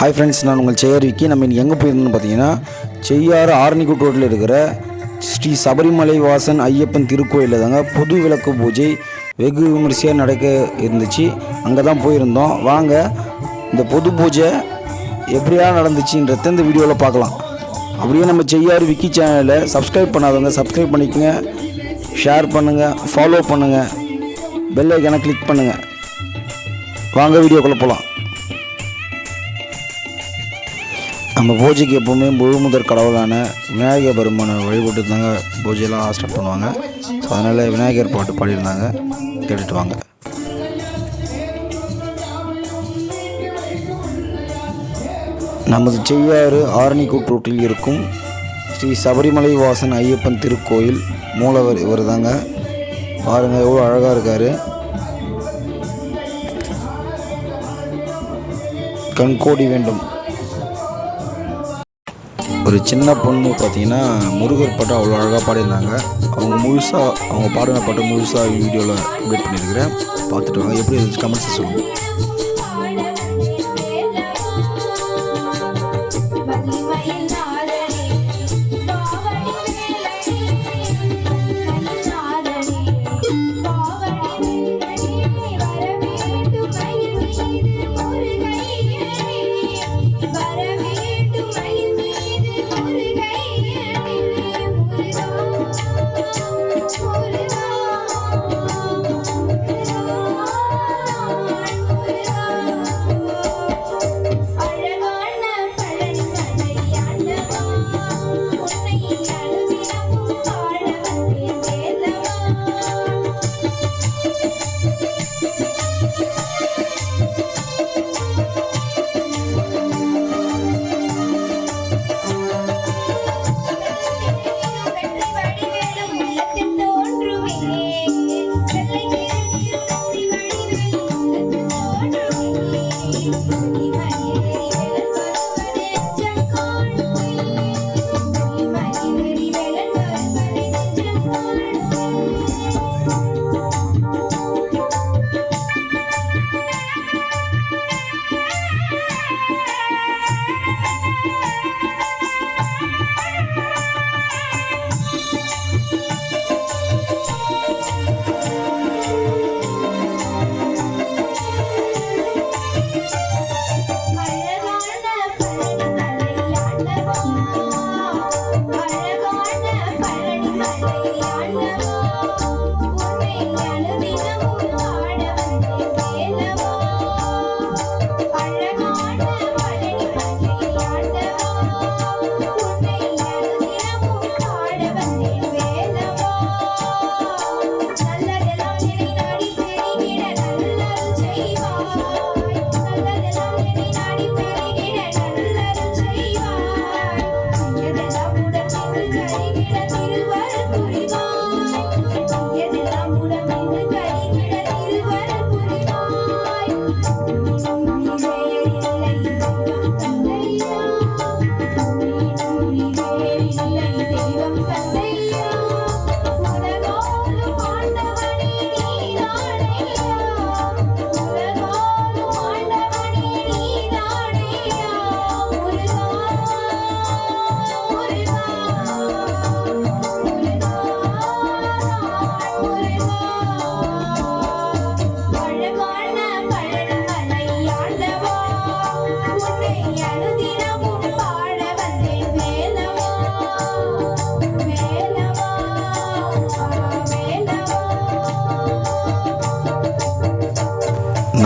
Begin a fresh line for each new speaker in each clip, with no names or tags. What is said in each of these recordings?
Hi friends நான் உங்கள் செய்யார் விக்கி. நம்ம இன்னைக்கு எங்கே போயிருந்தோம்னு பார்த்தீங்கன்னா செய்யாறு ஆரணிக்குட் ரோட்டில் இருக்கிற ஸ்ரீ சபரிமலை வாசன் ஐயப்பன் திருக்கோயிலில் தாங்க பொது விளக்கு பூஜை வெகு விமரிசையாக நடக்க இருந்துச்சு. அங்கே தான் போயிருந்தோம். வாங்க இந்த பொது பூஜை எப்படியா நடந்துச்சுன்றத இந்த வீடியோவில் பார்க்கலாம். அப்படியே நம்ம செய்யாறு விக்கி சேனலை சப்ஸ்கிரைப் பண்ணாதவங்க சப்ஸ்கிரைப் பண்ணிக்கோங்க. ஷேர் பண்ணுங்கள் ஃபாலோ பண்ணுங்கள் பெல் ஐக்கானை கிளிக் பண்ணுங்கள் வாங்க வீடியோக்குள்ளே போகலாம் நம்ம பூஜைக்கு எப்போவுமே முழு முதற் கடவுளான விநாயகர் பெருமானை வழிபட்டு தாங்க பூஜையெல்லாம் ஸ்டார்ட் பண்ணுவாங்க. ஸோ அதனால் விநாயகர் பாட்டு பாடியிருந்தாங்க. கேட்டுட்டு வாங்க. நமது செய்யாறு ஆரணி கூட்டூட்டில் இருக்கும் ஸ்ரீ சபரிமலை வாசன் ஐயப்பன் திருக்கோயில் மூலவர் இவர் தாங்க பாருங்கள் எவ்வளோ அழகாக இருக்கார். கண்கோடி வேண்டும். ஒரு சின்ன பொண்ணு பார்த்தீங்கன்னா முருகர் பாட்டு அவ்வளோ அழகாக பாடியிருந்தாங்க. அவங்க முழுசாக அவங்க பாடின பாட்டு முழுசாக வீடியோவில் அப்டேட் பண்ணியிருக்கிறேன். பார்த்துட்டு வாங்க. எப்படி இருந்துச்சு? கமெண்ட்ஸ் சொல்லுங்கள்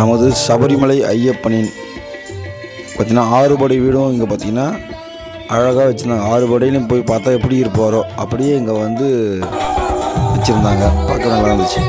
நமது சபரிமலை ஐயப்பனின் பார்த்தீங்கன்னா ஆறுபடை வீடும் இங்கே பார்த்தீங்கன்னா அழகாக வச்சுருந்தாங்க. ஆறுபடையிலையும் போய் பார்த்தா எப்படி இருப்பாரோ அப்படியே இங்கே வந்து வச்சுருந்தாங்க. பார்க்க நல்லா இருந்துச்சு.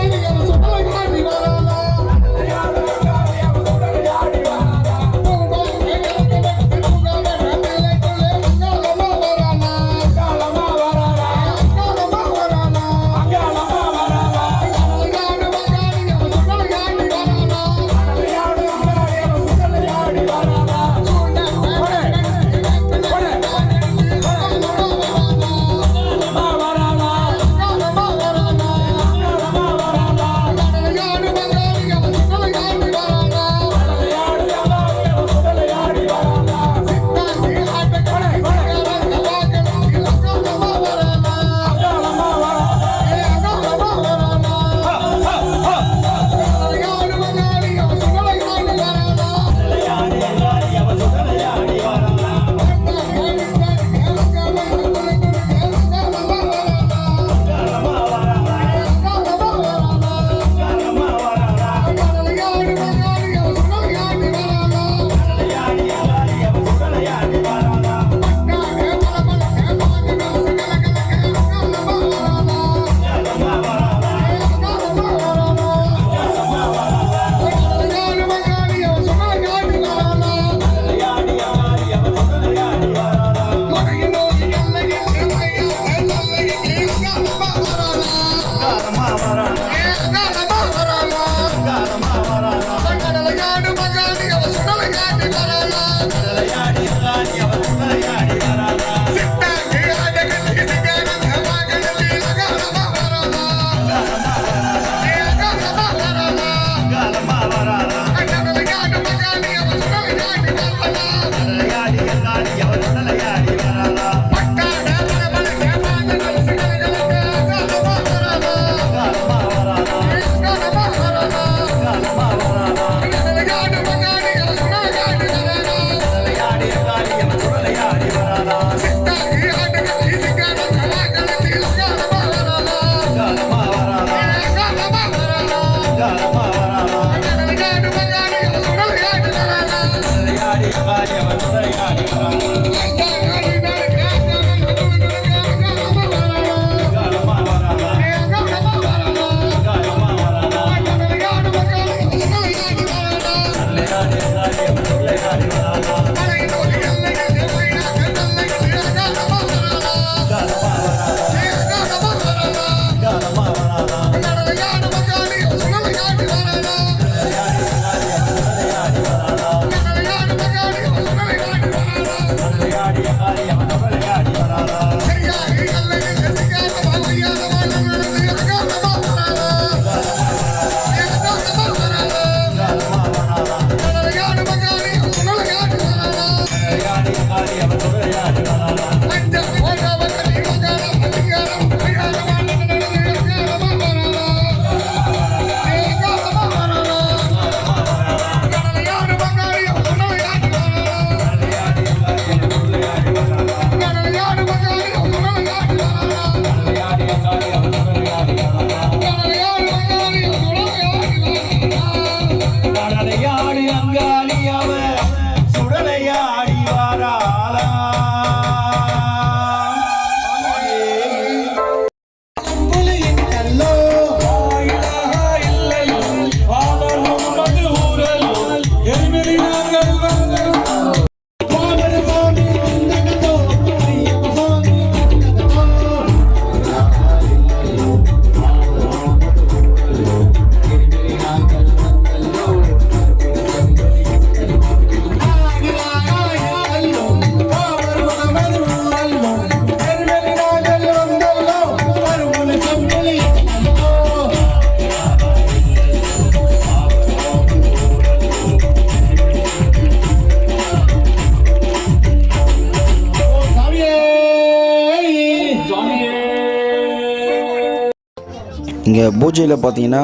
பூஜையில் பார்த்தீங்கன்னா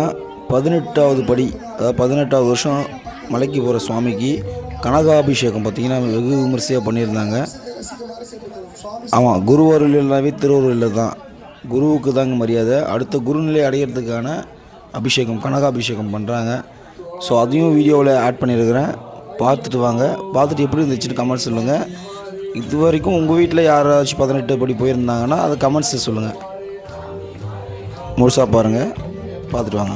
பதினெட்டாவது படி அதாவது பதினெட்டாவது வருஷம் மலைக்கு போகிற சுவாமிக்கு கனகாபிஷேகம் பார்த்தீங்கன்னா வெகு விமரிசையாக பண்ணியிருந்தாங்க. ஆமாம் குருவருளாவே திருவாரூரில் தான் குருவுக்கு தாங்க மரியாதை. அடுத்த குருநிலை அடையிறதுக்கான அபிஷேகம் கனகாபிஷேகம் பண்ணுறாங்க ஸோ அதையும் வீடியோவில் ஆட் பண்ணியிருக்கிறேன். பார்த்துட்டு வாங்க. பார்த்துட்டு எப்படி இருந்துச்சுன்னு கமெண்ட்ஸ் சொல்லுங்கள் இது வரைக்கும் உங்கள் வீட்டில் யாராச்சும் பதினெட்டு படி போயிருந்தாங்கன்னா அதை கமெண்ட்ஸை சொல்லுங்கள் முழுசாக பாருங்கள் பார்த்துட்டு வாங்க.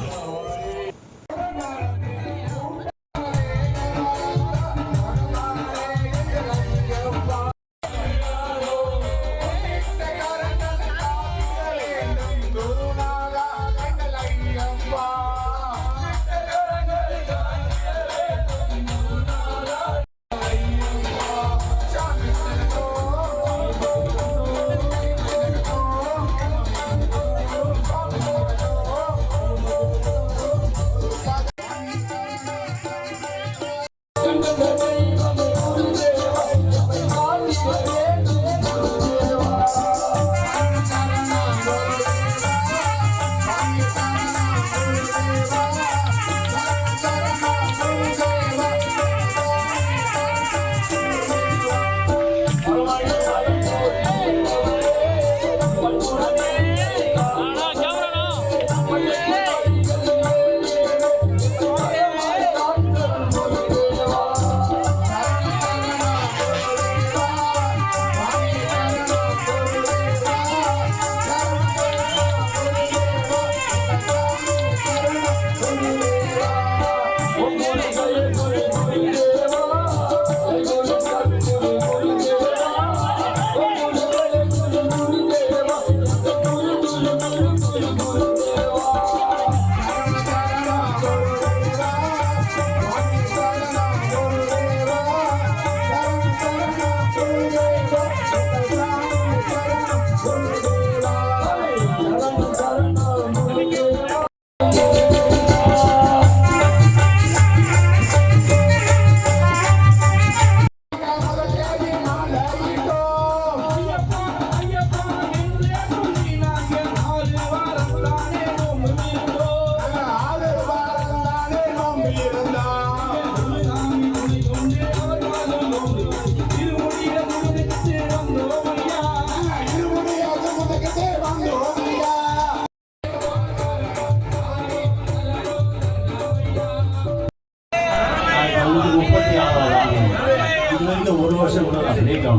வருஷம் கூட நான் பிரேக் ஆக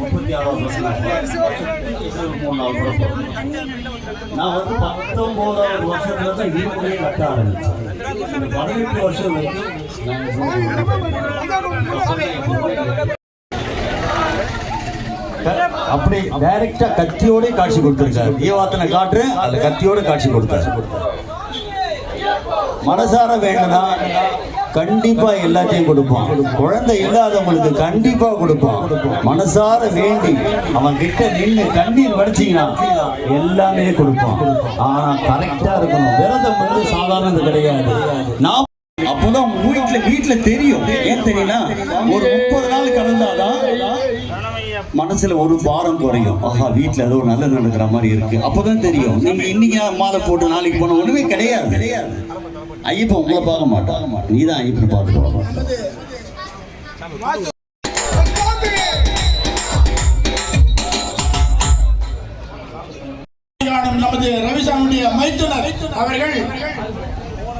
முப்பத்தி ஆறாவது வருஷம் நான் மூணு நாள் கூட போகிறேன் நான் வந்து பத்தொம்போதாவது வருஷத்துல தான் வீட்லேயே கட்ட ஆரம்பித்தேன் இந்த பதினெட்டு வருஷம் வரைக்கும் அப்படி டைரக்டா கத்தியோட காட்சி கொடுத்திருக்காரு ஈவாத்தனை காட்டு அந்த கத்தியோட காட்சி கொடுத்தாரு மனசார வேணும்னா கண்டிப்பா எல்லாத்தையும் கொடுப்பான். குழந்தை இல்லாதவங்களுக்கு கண்டிப்பா கொடுப்பான். மனசார வேண்டி அவன் கிட்ட நின்று கண்ணீர் வடிச்சீங்கன்னா எல்லாமே கொடுப்பான். ஆனா கரெக்டா இருக்கணும். விரதம் வந்து சாதாரணது கிடையாது. நான் அப்போதான் உங்க வீட்டுல வீட்டுல தெரியும். ஏன் தெரியல ஒரு முப்பது நாள் கடந்தாதான் மனசுல ஒரு பாரம் குறையும். ஆஹா வீட்டுல ஏதோ நல்லது நடக்கிற மாதிரி இருக்கு. அப்பதான் தெரியும். நீங்க இன்னைக்கு மாலை போட்டு நாளைக்கு போன ஒண்ணுமே கிடையாது கிடையாது. ஐயப்பன் உங்களை பார்க்க மாட்டான் நீ தான் ஐயப்பன் பார்த்து போகணும்
காணும் நமது ரவிசாமியுடைய மைத்துனர் அவர்கள்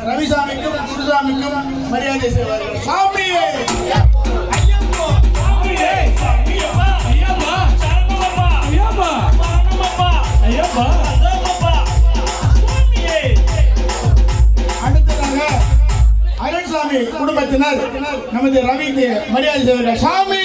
ரவிசாமிக்கும் குருசாமிக்கும் மரியாதை செய்வார்கள். சாமி! அடுத்ததாக அருண்சாமி குடும்பத்தினர் நமது ரவிக்கு மரியாதை செய்வார்கள். சாமி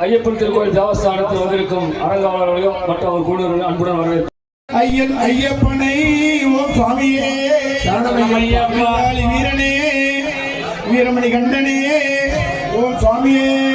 ஐயப்பன் திருக்கோயில் தேவஸ்தானத்தில் வந்திருக்கும் அரங்காவலர்களையும் மற்ற அவர் குழுவினர்கள் அன்புடன் வரவேற்கிறேன்
ஐயன் ஐயப்பனை ஓம் சுவாமியே வீராளி வீரனே! வீரமணி கண்டனே ஓம் சுவாமியே.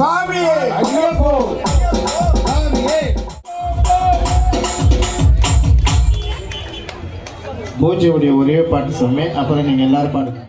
சாமி. ஐயப்போ
பூஜையுடைய ஒரே பாட்டு சொன்னேன். அப்புறம் நீங்க எல்லாரும் பாடுங்க.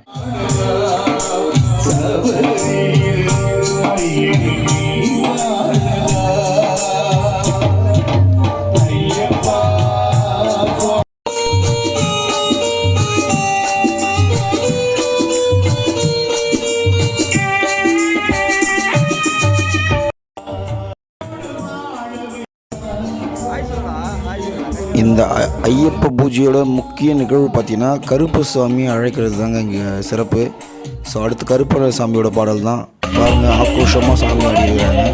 பூஜையோட முக்கிய நிகழ்வு பார்த்தீங்கன்னா கருப்பு சாமி அழைக்கிறது தாங்க இங்கே சிறப்பு. ஸோ அடுத்து கருப்பண்ண சாமியோட பாடல் தான் பாருங்கள் ஆக்ரோஷமாக சாமி ஆடிக்கிறாங்க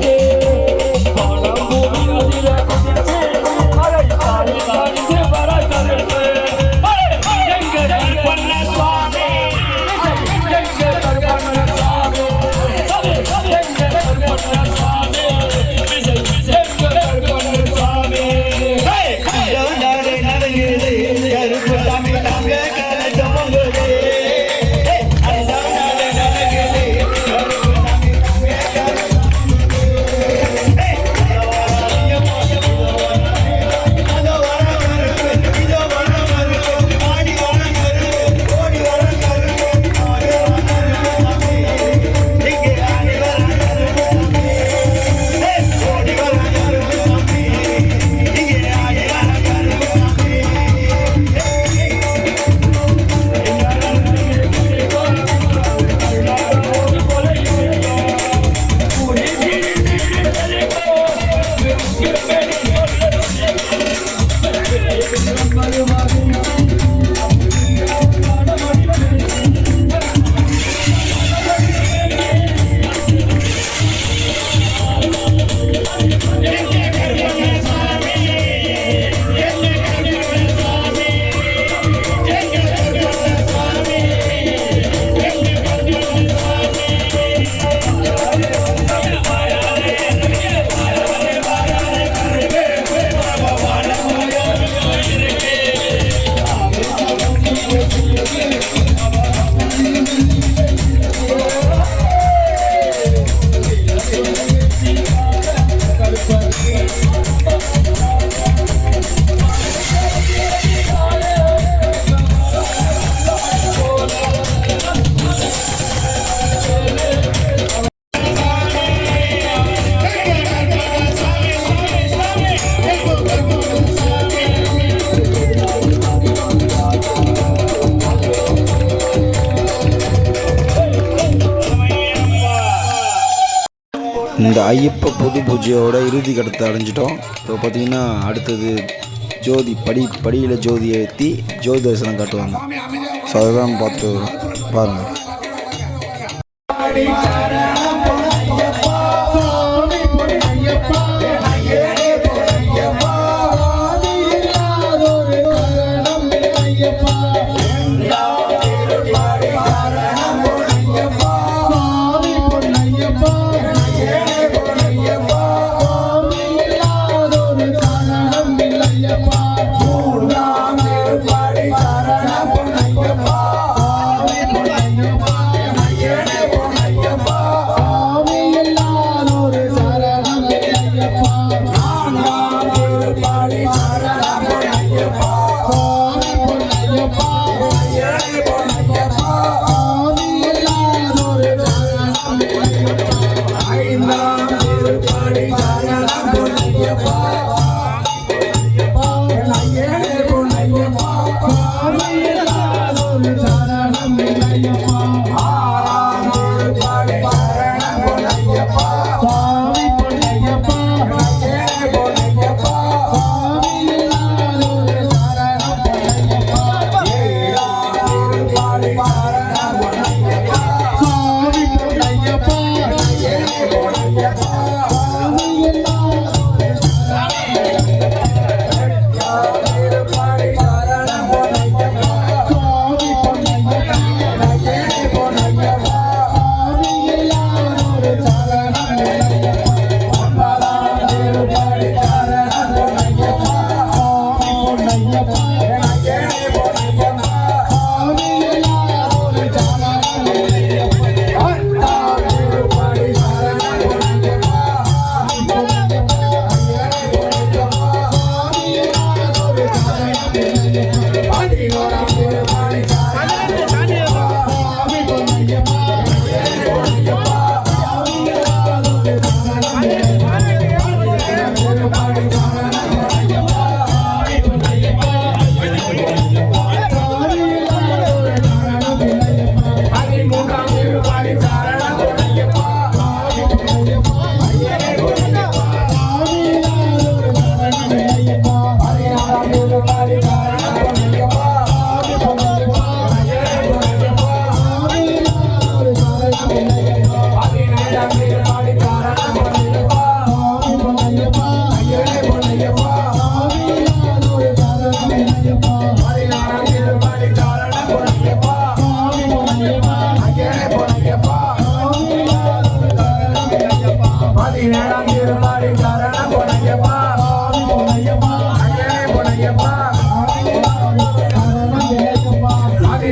இந்த ஐயப்ப பொது பூஜையோட இறுதி கட்டத்தை அடைஞ்சிட்டோம். இப்போ பார்த்தீங்கன்னா அடுத்தது ஜோதி படி படியில் ஜோதியை ஏற்றி ஜோதி தரிசனம் காட்டுவாங்க. ஸோ அதெல்லாம் பார்த்து பாருங்கள்
Yeah.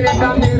American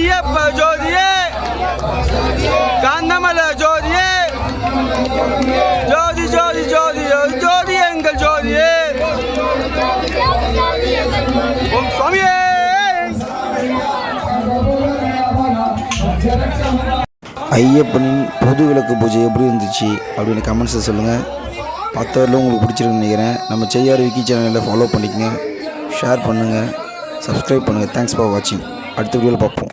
ஐயப்ப ஜோதியே. காந்தமலை ஜோதியே. ஜோதி ஜோதி ஜோதி ஜோதி ஜோதி எங்கள் ஜோதியே. ஓம் சுவாமியே.
ஐயப்பனின் பொது விளக்கு பூஜை எப்படி இருந்துச்சு அப்படின்னு கமெண்ட்ஸில் சொல்லுங்கள் பத்தவரில் உங்களுக்கு பிடிச்சிருக்குன்னு நினைக்கிறேன். நம்ம செய்யார் விக்கி சேனலில் ஃபாலோ பண்ணிக்கங்க. ஷேர் பண்ணுங்கள் சப்ஸ்கிரைப் பண்ணுங்கள் தேங்க்ஸ் ஃபார் வாட்சிங் அடுத்த வீடியோவில் பார்ப்போம்.